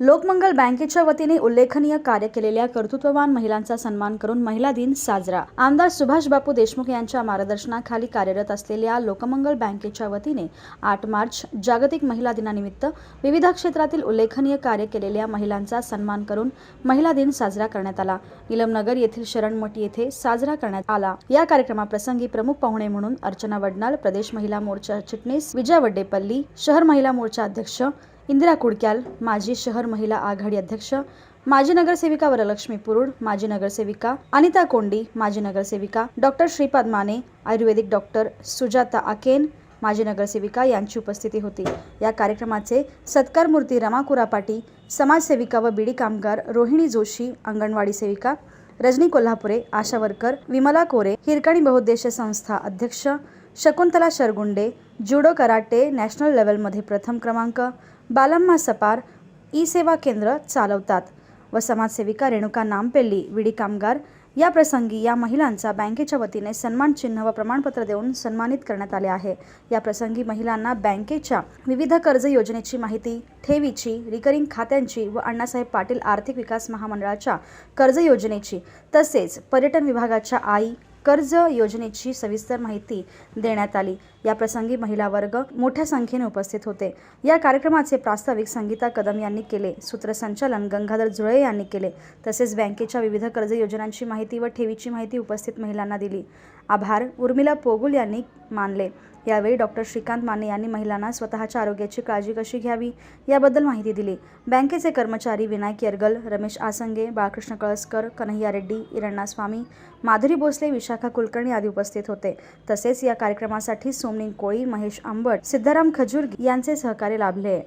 लोकमंगल बँकेच्या वतीने उल्लेखनीय कार्य केलेल्या कर्तृत्ववान महिलांचा सन्मान करून महिला दिन साजरा. आमदार सुभाष बापू देशमुख यांच्या मार्गदर्शनाखाली कार्यरत असलेल्या लोकमंगल बँकेच्या वतीने आठ मार्च जागतिक महिला दिनानिमित्त विविध क्षेत्रातील उल्लेखनीय कार्य केलेल्या महिलांचा सन्मान करून महिला दिन साजरा करण्यात आला. निलमनगर येथील शरणमठ येथे साजरा करण्यात आला. या कार्यक्रमाप्रसंगी प्रमुख पाहुणे म्हणून अर्चना वडनाल प्रदेश महिला मोर्चा चिटणीस विजय वड्डेपल्ली शहर महिला मोर्चा अध्यक्ष इंदिरा कुडक्याल माजी शहर महिला आघाडी अध्यक्ष माजी नगरसेविका वरलक्ष्मी पुरुड माजी नगरसेविका अनिता कोंडी माजी नगरसेविका doctor Shripad Mane ayurvedic doctor Sujata Aken माजी नगरसेविका यांची उपस्थिती होती. या कार्यक्रमाचे सत्कार मूर्ती रमा कुरापाटी समाजसेविका व बीडी कामगार रोहिणी जोशी अंगणवाडी सेविका रजनी कोल्हापुरे आशा वर्कर विमला कोरे हिरकणी बहुद्देशीय संस्था अध्यक्ष Shakuntala Shargunde judo karate national लेवलमध्ये प्रथम क्रमांक बालम्मा सपार ई सेवा केंद्र चालवतात व समाजसेविका रेणुका नामपेल्ली विडी कामगार. या प्रसंगी या महिलांचा बँकेच्या वतीने सन्मान चिन्ह व प्रमाणपत्र देऊन सन्मानित करण्यात आले आहे. या प्रसंगी महिलांना बँकेच्या विविध कर्ज योजनेची माहिती ठेवीची रिकरिंग खात्यांची व अण्णासाहेब पाटील आर्थिक विकास महामंडळाच्या कर्ज योजनेची तसेच पर्यटन विभागाच्या आई कर्ज योजनेची सविस्तर माहिती देण्यात आली. या प्रसंगी महिला वर्ग मोठ्या संख्येने उपस्थित होते. या कार्यक्रमाचे प्रास्ताविक संगीता कदम यांनी केले सूत्रसंचालन गंगाधर जुळे यांनी केले तसेच बँकेच्या विविध कर्ज योजनांची माहिती व ठेवीची माहिती उपस्थित महिलांना दिली. आभार. उर्मिला पोगुल यांनी मानले. यावेळी डॉक्टर श्रीकांत माने यांनी महिलांना स्वतःच्या आरोग्याची काळजी कशी घ्यावी याबद्दल माहिती दिली. बँकेचे कर्मचारी विनायक येरगल रमेश आसंगे बाळकृष्ण कळसकर कन्हैया रेड्डी इरण्णा स्वामी माधुरी भोसले विशाखा कुलकर्णी आदी उपस्थित होते. तसेच या कार्यक्रमासाठी सोमनी कोळी महेश आंबट सिद्धाराम खजूर यांचे सहकार्य लाभले.